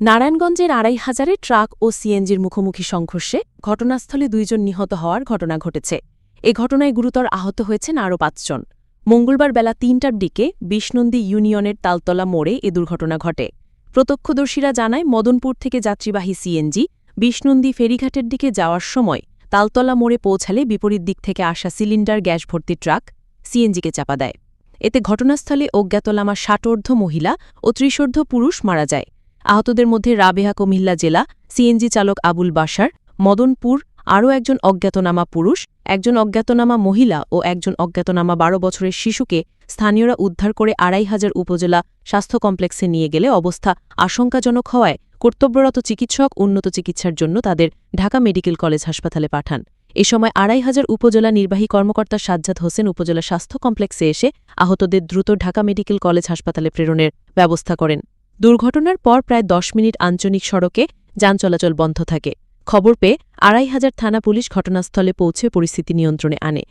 নারায়ণগঞ্জের আড়াই হাজারে ট্রাক ও সিএনজির মুখোমুখি সংঘর্ষে ঘটনাস্থলে দুইজন নিহত হওয়ার ঘটনা ঘটেছে। এ ঘটনায় গুরুতর আহত হয়েছেন আরও পাঁচজন। মঙ্গলবার বেলা তিনটার দিকে বিষ্ণন্দী ইউনিয়নের তালতলা মোড়ে এ দুর্ঘটনা ঘটে। প্রত্যক্ষদর্শীরা জানায়, মদনপুর থেকে যাত্রীবাহী সিএনজি বিষ্ণন্দী ফেরিঘাটের দিকে যাওয়ার সময় তালতলা মোড়ে পৌঁছালে বিপরীত দিক থেকে আসা সিলিন্ডার গ্যাস ভর্তি ট্রাক সিএনজিকে চাপা দেয়। এতে ঘটনাস্থলে অজ্ঞাতলামা ষাটোর্ধ্ব মহিলা ও ত্রিশোর্ধ্ব পুরুষ মারা যায়। আহতদের মধ্যে রাবেহা কুমিল্লা জেলা সিএনজি চালক আবুল বাসার মদনপুর আরও একজন অজ্ঞাতনামা পুরুষ, একজন অজ্ঞাতনামা মহিলা ও একজন অজ্ঞাতনামা বারো বছরের শিশুকে স্থানীয়রা উদ্ধার করে আড়াই হাজার উপজেলা স্বাস্থ্য কমপ্লেক্সে নিয়ে গেলে অবস্থা আশঙ্কাজনক হওয়ায় কর্তব্যরত চিকিৎসক উন্নত চিকিৎসার জন্য তাদের ঢাকা মেডিকেল কলেজ হাসপাতালে পাঠান। এ সময় আড়াই হাজার উপজেলা নির্বাহী কর্মকর্তা সাজ্জাদ হোসেন উপজেলা স্বাস্থ্য কমপ্লেক্সে এসে আহতদের দ্রুত ঢাকা মেডিকেল কলেজ হাসপাতালে প্রেরণের ব্যবস্থা করেন। দুর্ঘটনার পর প্রায় দশ মিনিট আঞ্চলিক সড়কে যান চলাচল বন্ধ থাকে। খবর পেয়ে আড়াই হাজার থানা পুলিশ ঘটনাস্থলে পৌঁছে পরিস্থিতি নিয়ন্ত্রণে আনে।